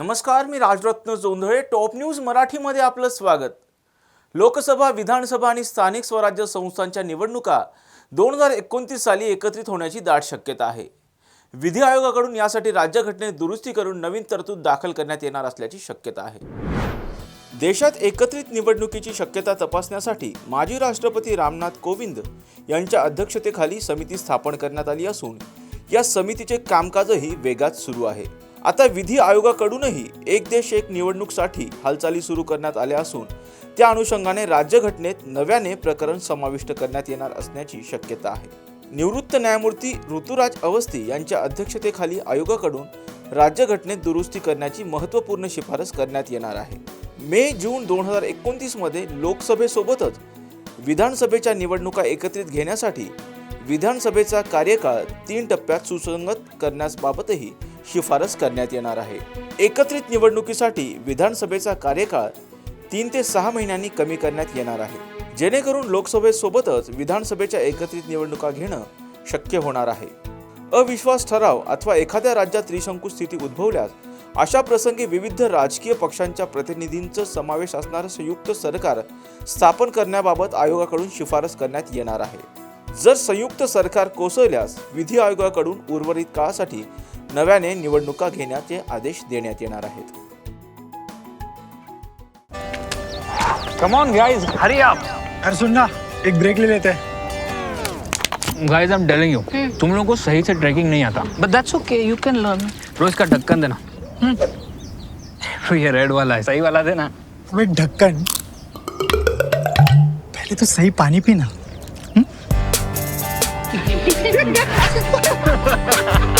नमस्कार मी Rajratna Jondhale. Top news मराठीमध्ये आपलं स्वागत. लोकसभा विधानसभा आणि स्थानिक स्वराज्य संस्थांच्या निवडणुका दोन हजार एकोणतीस साली एकत्रित होण्याची दाट शक्यता आहे. विधी आयोगाकडून यासाठी राज्यघटनेत दुरुस्ती करून नवीन तरतूद दाखल करण्यात येणार असल्याची शक्यता आहे. देशात एकत्रित निवडणुकीची शक्यता तपासण्यासाठी माजी राष्ट्रपती रामनाथ कोविंद यांच्या अध्यक्षतेखाली समिती स्थापन करण्यात आली असून या समितीचे कामकाजही वेगात सुरू आहे. आता विधी आयोगाकडूनही एक देश एक निवडणूकसाठी हालचाली सुरू करण्यात आल्या असून त्या अनुषंगाने राज्यघटनेत नव्याने प्रकरण समाविष्ट करण्यात येणार असण्याची शक्यता आहे. निवृत्त न्यायमूर्ती ऋतुराज अवस्थी यांच्या अध्यक्षतेखाली आयोगाकडून राज्यघटनेत दुरुस्ती करण्याची महत्त्वपूर्ण शिफारस करण्यात येणार आहे. मे जून दोन हजार एकोणतीसमध्ये लोकसभेसोबतच विधानसभेच्या निवडणुका एकत्रित घेण्यासाठी विधानसभेचा कार्यकाळ तीन टप्प्यात सुसंगत करण्याबाबतही शिफारस करण्यात येणार आहे. एकत्रित निवडणुकीसाठी विधानसभेचा कार्यकाळ तीन ते सहा महिन्यांनी कमी करण्यात येणार आहे. जेणेकरून लोकसभेसोबतच विधानसभेच्या एकत्रित निवडणुका घेणं शक्य होणार आहे. अविश्वास ठराव अथवा एखाद्या राज्यात त्रिशंकू स्थिती उद्भवल्यास अशा प्रसंगी विविध राजकीय पक्षांच्या प्रतिनिधींचा समावेश असणारं संयुक्त सरकार स्थापन करण्याबाबत आयोगाकडून शिफारस करण्यात येणार आहे. जर संयुक्त सरकार कोसळल्यास विधी आयोगाकडून उर्वरित काळासाठी नव्याने निवडणुका घेण्याचे आदेश देण्यात येणार आहेत. Come on guys hurry up अरे सुन ना एक ब्रेक ले लेते. हैं guys I am telling you तुम लोगों को सही से ट्रैकिंग नहीं आता. But that's okay, you can learn. रोज का ढक्कन देना. तो ये रेड वाला है सही वाला देना. अबे ढक्कन. पहले तो सही पानी पीना.